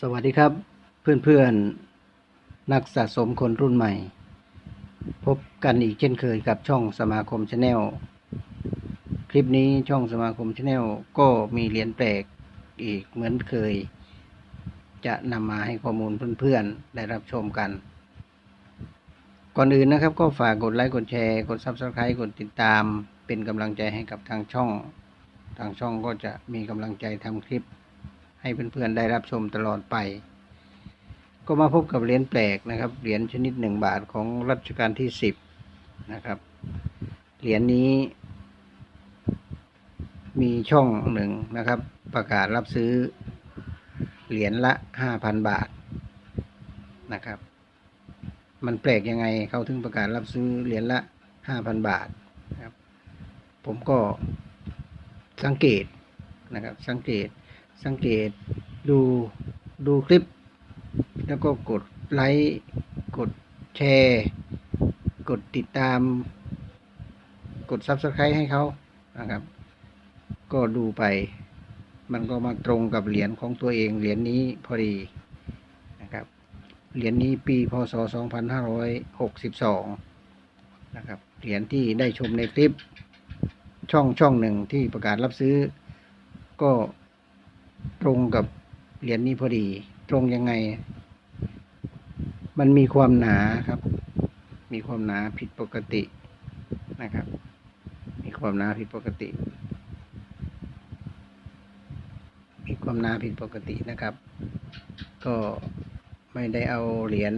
สวัสดีครับเพื่อนๆ นักสะสมคนรุ่นใหม่ พบกันอีกเช่นเคยกับช่องสมาคมชาแนลคลิปนี้ช่องสมาคมชาแนลก็มีเหรียญแปลกอีกเหมือนเคย จะนำมาให้ข้อมูลเพื่อนๆ ได้รับชมกัน ก่อนอื่นนะครับก็ฝากกดไลค์กดแชร์ กด Subscribe กดติดตาม เป็นกำลังใจให้กับทางช่อง ทางช่องก็จะมีกำลังใจทำคลิป ให้เพื่อนๆได้รับชมตลอดไป ก็มาพบกับเหรียญแปลกนะครับ เหรียญชนิดหนึ่งบาทของรัชกาลที่สิบนะครับ เหรียญนี้ มีช่องหนึ่งนะครับ ประกาศรับซื้อ เหรียญละห้าพันบาทนะครับ มันแปลกยังไงเขาถึงประกาศรับซื้อเหรียญละห้าพันบาทครับ ผมก็สังเกตนะครับ สังเกต สังเกตดูดูคลิป แล้วก็กดไลค์กดแชร์ กดติดตาม กด Subscribe ให้เขานะครับ ก็ดูไป มันก็มาตรงกับเหรียญของตัวเองเหรียญนี้พอดีนะครับ เหรียญนี้ปีพศ 2562 นะครับ เหรียญที่ได้ชมในคลิปช่องช่องหนึ่งที่ประกาศรับซื้อก็ ตรงกับเหรียญนี้พอดี ตรงยังไง มันมีความหนาครับ มีความหนาผิดปกตินะครับ มีความหนาผิดปกติ มีความหนาผิดปกตินะครับ ก็ไม่ได้เอาเหรียญ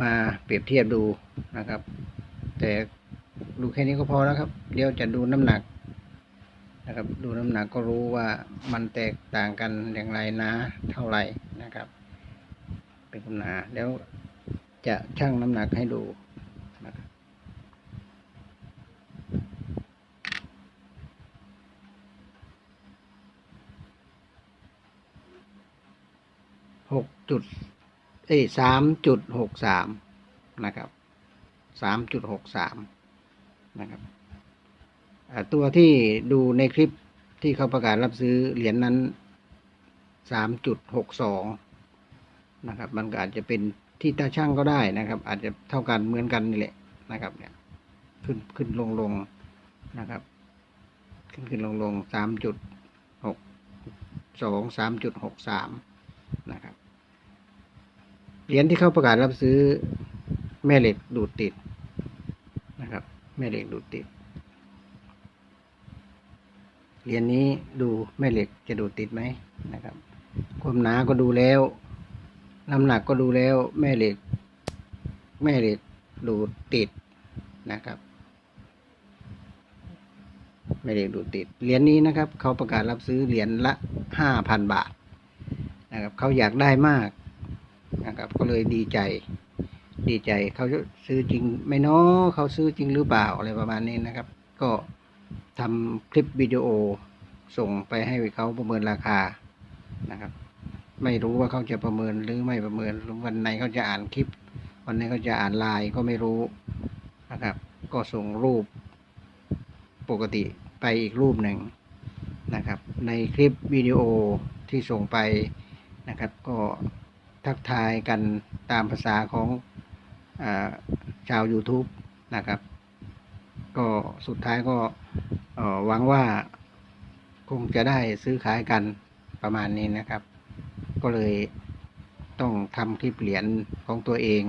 มาเปรียบเทียบดูนะครับ แต่ดูแค่นี้ก็พอแล้วครับ เดี๋ยวจะดูน้ำหนัก นะครับ ดูน้ำหนักก็รู้ว่ามันแตกต่างกันอย่างไรนะ เท่าไหร่นะครับ เป็นคำหนาแล้วจะชั่งน้ำหนักให้ดูนะครับหกจุดเอ้สามจุดหกสามนะครับสามจุดหกสามนะครับ ตัวที่ดูในคลิปที่เขาประกาศรับซื้อเหรียญนนั้นสามจุดหกสองนะครับ มันก็อาจจะเป็นที่ตาช่างก็ได้นะครับ อาจจะเท่ากันเหมือนกันนี่แหละนะครับเนี่ยขึ้นขึ้นลงลงนะครับ ขึ้นขึ้นลงลงสามจุดหกสองสามจุดหกสามนะครับเหรียญที่เขาประกาศรับซื้อแม่เหล็กดูดติดนะครับ แม่เหล็กดูดติด เหรียญนี้ดูแม่เหล็กจะดูดติดไหมนะครับ ความหนาก็ดูแล้ว น้ำหนักก็ดูแล้วแม่เหล็ก แม่เหล็กดูดติดนะครับแม่เหล็กดูดติด เหรียญนี้นะครับ เขาประกาศรับซื้อเหรียญละห้าพันบาทนะครับเขาอยากได้มากนะครับ ก็เลยดีใจ ดีใจเขาซื้อจริงไหม่น้อเขาซื้อจริงหรือเปล่าอะไรประมาณนี้นะครับ ก็ ทำคลิปวิดีโอส่งไปให้เขาประเมินราคานะครับ ไม่รู้ว่าเขาจะประเมินหรือไม่ประเมินวันไหนเขาจะอ่านคลิป วันไหนเขาจะอ่านไลน์ก็ไม่รู้นะครับ ก็ส่งรูปปกติไปอีกรูปหนึ่งนะครับ ในคลิปวิดีโอที่ส่งไปนะครับ ก็ทักทายกันตามภาษาของอชาว YouTube นะครับ ก็สุดท้ายก็ หวังว่าคงจะได้ซื้อขายกันประมาณนี้นะครับ ก็เลยต้องทำคลิปเหรียญของตัวเอง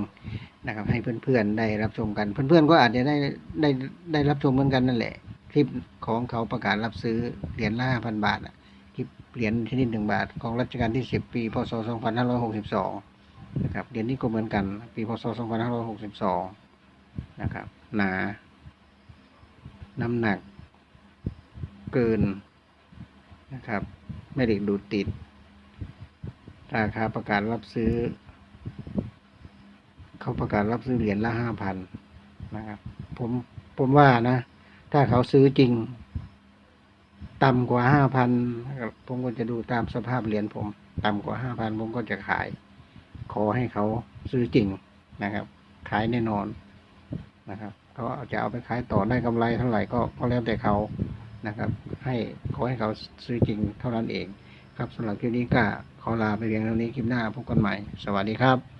นะครับ ให้เพื่อนๆได้รับชมกัน เพื่อนๆก็อาจจะได้ได้ได้รับชมเหมือนกันนั่นแหละ คลิปของเขาประกาศรับซื้อเหรียญละห้าพันบาทคลิปเหรียญชนิดหนึ่งบาท ของรัชกาลที่สิบปีพศสองพันห้าร้อยหกสิบสองนะครับเหรียญนี้ก็เหมือนกัน ปีพศสองพันห้าร้อยหกสิบสองนะครับหนาน้ำหนัก เกินนะครับไม่ได้ดูดติด ราคาประกาศรับซื้อ เขาประกาศรับซื้อเหรียญละห้าพันนะครับผมผมว่านะ ถ้าเขาซื้อจริง ต่ำกว่าห้าพันผมก็จะดูตามสภาพเหรียญผม ต่ำกว่าห้าพันผมก็จะขาย ขอให้เขาซื้อจริงนะครับ ขายแน่นอนนะครับเขาจะเอาไปขายต่อได้กำไรเท่าไหร่ก็ก็แล้วแต่เขา นะครับ ให้ขอให้เขาซื้อจริงเท่านั้นเอง ครับสำหรับคลิปนี้ก็ขอลาไปเพียงเท่านี้คลิปหน้าพบกันใหม่ สวัสดีครับ